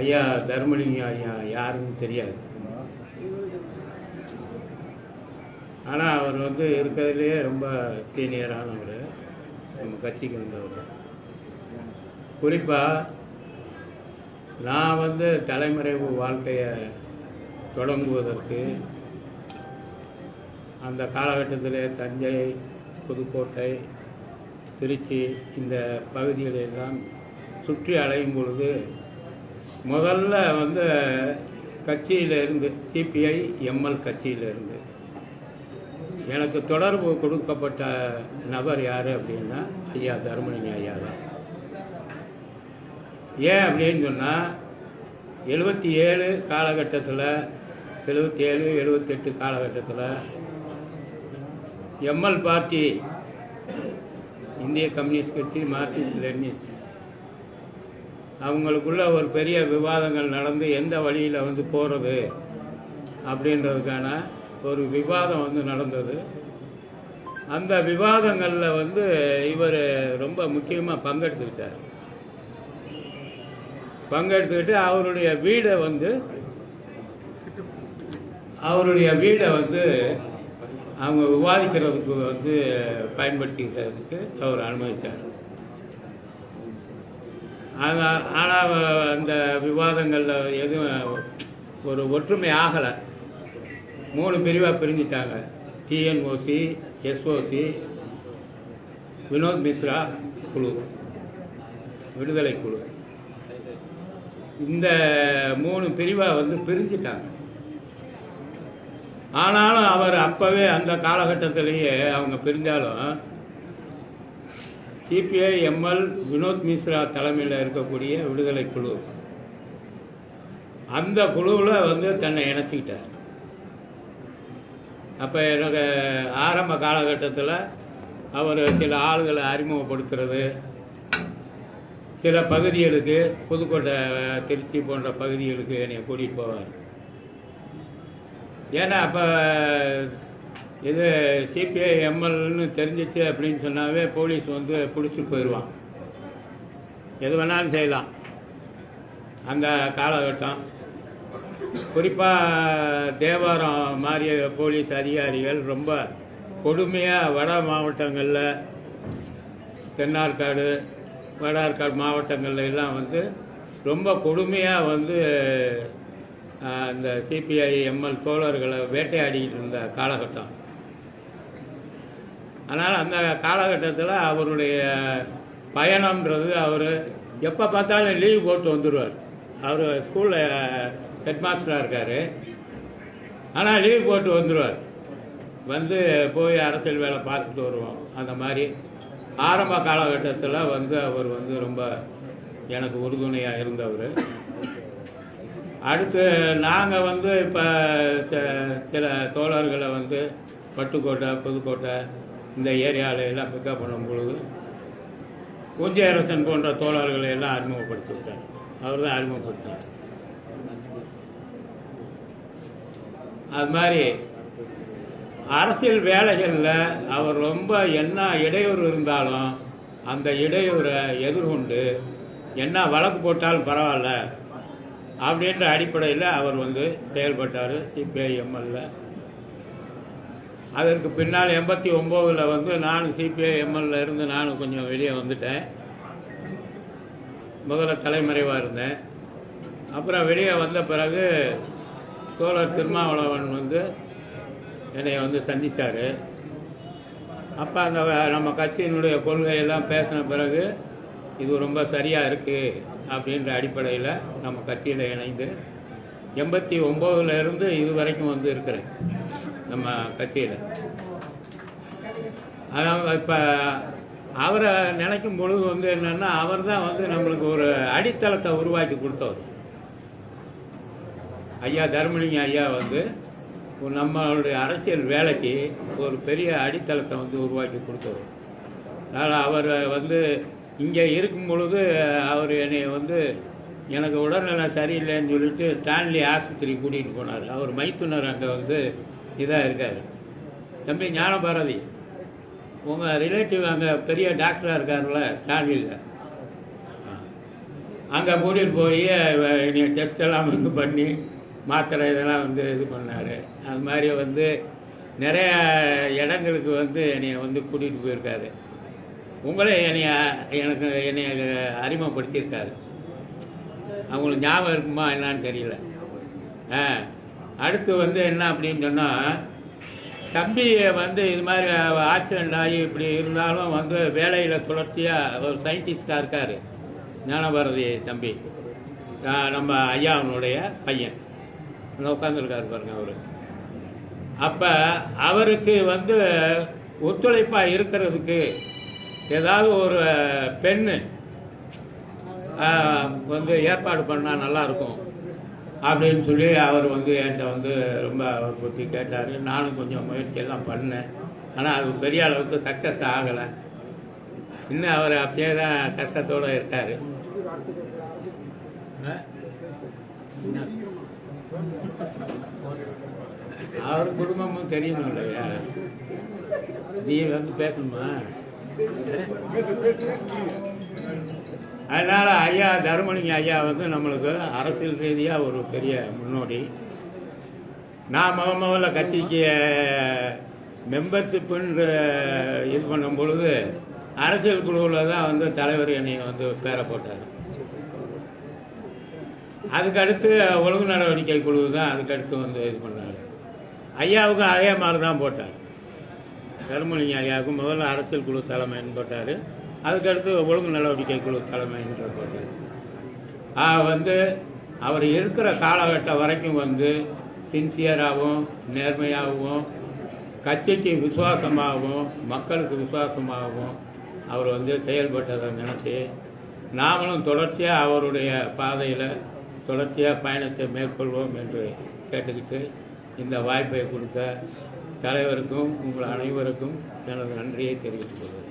ஐயா தர்மலிங்கம் ஐயா யாருன்னு தெரியாது. ஆனால் அவர் வந்து இருக்கிறதுலேயே ரொம்ப சீனியரானவர் நம்ம கட்சிக்கு வந்தவர். குறிப்பாக நான் வந்து தலைமறைவு வாழ்க்கையை தொடங்குவதற்கு அந்த காலகட்டத்தில் தஞ்சை புதுக்கோட்டை திருச்சி இந்த பகுதிகளெல்லாம் சுற்றி அலையும் பொழுது முதல்ல வந்து கட்சியிலிருந்து சிபிஐ எம்எல் கட்சியிலிருந்து. எனக்கு தொடர்பு கொடுக்கப்பட்ட நபர் யார் அப்படின்னா ஐயா தர்மலிங்க ஐயா தான். ஏன் அப்படின்னு சொன்னால் எழுபத்தி ஏழு காலகட்டத்தில் எழுபத்தி ஏழு எழுபத்தெட்டு காலகட்டத்தில் எம்எல் பார்ட்டி இந்திய கம்யூனிஸ்ட் கட்சி மார்க்சிஸ்ட் லெனினிஸ்ட் அவங்களுக்குள்ள ஒரு பெரிய விவாதங்கள் நடந்து எந்த வழியில் வந்து போகிறது அப்படின்றதுக்கான ஒரு விவாதம் வந்து நடந்தது. அந்த விவாதங்களில் வந்து இவர் ரொம்ப முக்கியமாக பங்கெடுத்துக்கிட்டார். பங்கெடுத்துக்கிட்டு அவருடைய வீடை வந்து அவருடைய வீடை வந்து அவங்க விவாதிக்கிறதுக்கு வந்து பயன்படுத்திக்கிறதுக்கு அவர் அனுமதித்தார் ஆனால் ஆனால் அந்த விவாதங்களில் எதுவும் ஒரு ஒற்றுமை ஆகலை. மூணு பிரிவாக பிரிஞ்சிட்டாங்க. டிஎன்ஓசி எஸ்ஓசி வினோத் மிஸ்ரா குழு விடுதலை குழு. இந்த மூணு பிரிவாக வந்து பிரிஞ்சிட்டாங்க. ஆனாலும் அவர் அப்போவே அந்த காலகட்டத்திலேயே அவங்க பிரிஞ்சாலும் சிபிஐ எம்எல் வினோத் மிஸ்ரா தலைமையில் இருக்கக்கூடிய விடுதலை குழு. அந்த குழுவில் வந்து தன்னை இணைச்சிக்கிட்டார். அப்போ எனக்கு ஆரம்ப காலகட்டத்தில் அவர் சில ஆளுகளை அறிமுகப்படுத்துறது சில பகுதிகளுக்கு புதுக்கோட்டை திருச்சி போன்ற பகுதிகளுக்கு என்னை கூட்டிகிட்டு போவார். ஏன்னா அப்போ இது சிபிஐ எம்எல்னு தெரிஞ்சிச்சு அப்படின்னு சொன்னாவே போலீஸ் வந்து பிடிச்சிட்டு போயிடுவான். எது வேணாலும் செய்யலாம். அந்த காலகட்டம். குறிப்பாக தேவாரம் மாறிய போலீஸ் அதிகாரிகள் ரொம்ப கொடுமையாக வட மாவட்டங்களில் தென்னார்காடு வட மாவட்டங்களில் மாவட்டங்கள்ல எல்லாம் வந்து ரொம்ப கொடுமையாக வந்து அந்த சிபிஐ எம்எல் தோழர்களை வேட்டையாடிக்கிட்டு இருந்த காலகட்டம். அதனால் அந்த காலகட்டத்தில் அவருடைய பயணம்ன்றது அவர் எப்போ பார்த்தாலும் லீவ் போட்டு வந்துடுவார் அவர் ஸ்கூலில் ஹெட் மாஸ்டராக இருக்கார். ஆனால் லீவ் போட்டு வந்துடுவார் வந்து போய் அரசியல் வேலை பார்த்துட்டு வருவோம். அந்த மாதிரி ஆரம்ப காலகட்டத்தில் வந்து அவர் வந்து ரொம்ப எனக்கு உறுதுணையாக இருந்தவர். அடுத்து நாங்கள் வந்து இப்போ சில தோழர்களை வந்து பட்டுக்கோட்டை புதுக்கோட்டை இந்த ஏரியாவில் எல்லாம் பிக்கப் பண்ணும் பொழுது குஞ்சரசன் போன்ற தோழர்களை எல்லாம் அறிமுகப்படுத்திவிட்டார். அவர் தான் அறிமுகப்படுத்தார் அது மாதிரி அரசியல் வேலைகளில் அவர் ரொம்ப என்ன இடையூறு இருந்தாலும் அந்த இடையூரை எதிர்கொண்டு என்ன வழக்கு போட்டாலும் பரவாயில்ல அப்படின்ற அடிப்படையில் அவர் வந்து செயல்பட்டார். சிபிஐ எம்எல்ஏ அதற்கு பின்னால் எண்பத்தி ஒம்போதில் வந்து நானும் சிபிஐ எம்எல்ஏ இருந்து நானும் கொஞ்சம் வெளியே வந்துட்டேன். முதல்ல தலைமறைவாக இருந்தேன். அப்புறம் வெளியே வந்த பிறகு தோழர் திருமாவளவன் வந்து என்னை வந்து சந்தித்தார் அப்போ அந்த நம்ம கட்சியினுடைய கொள்கையெல்லாம் பேசின பிறகு இது ரொம்ப சரியாக இருக்குது அப்படின்ற அடிப்படையில் நம்ம கட்சியில் இணைந்து எண்பத்தி ஒம்போதுலேருந்து இது வரைக்கும் வந்து இருக்கிறேன். நம்ம கட்சியில். அதான் இப்போ அவரை நினைக்கும் பொழுது வந்து என்னென்னா அவர் தான் வந்து நம்மளுக்கு ஒரு அடித்தளத்தை உருவாக்கி கொடுத்தவர். ஐயா தர்மலிங்க ஐயா வந்து நம்மளுடைய அரசியல் வேலைக்கு ஒரு பெரிய அடித்தளத்தை வந்து உருவாக்கி கொடுத்தவர். அதனால் அவர் வந்து இங்கே இருக்கும் பொழுது அவர் என்னை வந்து எனக்கு உடல்நலம் சரியில்லைன்னு சொல்லிட்டு ஸ்டான்லி ஆஸ்பத்திரி கூட்டிகிட்டு போனார். அவர் மைத்துனர் அங்கே வந்து இதாக இருக்கார். தம்பி ஞானபாரதி உங்கள் ரிலேட்டிவ் அங்கே பெரிய டாக்டராக இருக்கார்ல ஸ்டான்லியில் அங்கே கூட்டிகிட்டு போய் டெஸ்ட் எல்லாம் வந்து பண்ணி மாத்திரை இதெல்லாம் வந்து இது பண்ணார். அது மாதிரி வந்து நிறைய இடங்களுக்கு வந்து என்னைய வந்து கூட்டிகிட்டு போயிருக்காரு. உங்களே என்னைய எனக்கு என்னைய அறிமுகப்படுத்தியிருக்காரு. அவங்களுக்கு ஞாபகம் இருக்குமா என்னன்னு தெரியல. ஆ. அடுத்து வந்து என்ன அப்படின்னு சொன்னால் தம்பி வந்து இது மாதிரி ஆக்சிடெண்ட் ஆகி இப்படி இருந்தாலும் வந்து வேலையில் தொடர்ச்சியாக ஒரு சயின்டிஸ்டாக இருக்கார். ஞானபாரதி தம்பி. நம்ம ஐயாவனுடைய பையன். உட்காந்துருக்காரு பாருங்க அவர். அப்போ அவருக்கு வந்து ஒத்துழைப்பாக இருக்கிறதுக்கு ஏதாவது ஒரு பெண்ணு வந்து ஏற்பாடு பண்ணால் நல்லாயிருக்கும் அப்படின்னு சொல்லி அவர் வந்து என்கிட்ட வந்து ரொம்ப அவர் பற்றி கேட்டார். நானும் கொஞ்சம் முயற்சியெல்லாம் பண்ணேன். ஆனால் அது பெரிய அளவுக்கு சக்ஸஸ் ஆகலை. இன்னும் அவர் அப்படியே தான் கஷ்டத்தோடு இருக்கார். அவர் குடும்பமும் தெரியணும் இல்லையா? நீ வந்து பேசணுமா? அதனால் ஐயா தருமலிங்க ஐயா வந்து நம்மளுக்கு அரசியல் ரீதியாக ஒரு பெரிய முன்னோடி. நான் முத முதல்ல கட்சிக்கு மெம்பர்ஷிப்புன்ற இது பண்ணும் பொழுது அரசியல் குழுவில் தான் வந்து தலைவர் என்னை வந்து பேர போட்டார். அதுக்கடுத்து ஒழுங்கு நடவடிக்கை குழு தான் அதுக்கடுத்து வந்து இது பண்ணார். ஐயாவுக்கும் அதே மாதிரி தான் போட்டார். தருமலிங்க ஐயாவுக்கும் முதல்ல அரசியல் குழு தலைமைன்னு போட்டார். அதுக்கடுத்து ஒழுங்கு நடவடிக்கை குழு தலைமைன்ற போது ஆ, வந்து அவர் இருக்கிற காலகட்டம் வரைக்கும் வந்து சின்சியராகவும் நேர்மையாகவும் கட்சிக்கு விசுவாசமாகவும் மக்களுக்கு விசுவாசமாகவும் அவர் வந்து செயல்பட்டதை நினச்சி நாமளும் தொடர்ச்சியாக அவருடைய பாதையில் தொடர்ச்சியாக பயணத்தை மேற்கொள்வோம் என்று கேட்டுக்கிட்டு இந்த வாய்ப்பை கொடுத்த தலைவருக்கும் உங்கள் அனைவருக்கும் எனது நன்றியை தெரிவித்துக் கொள்கிறேன்.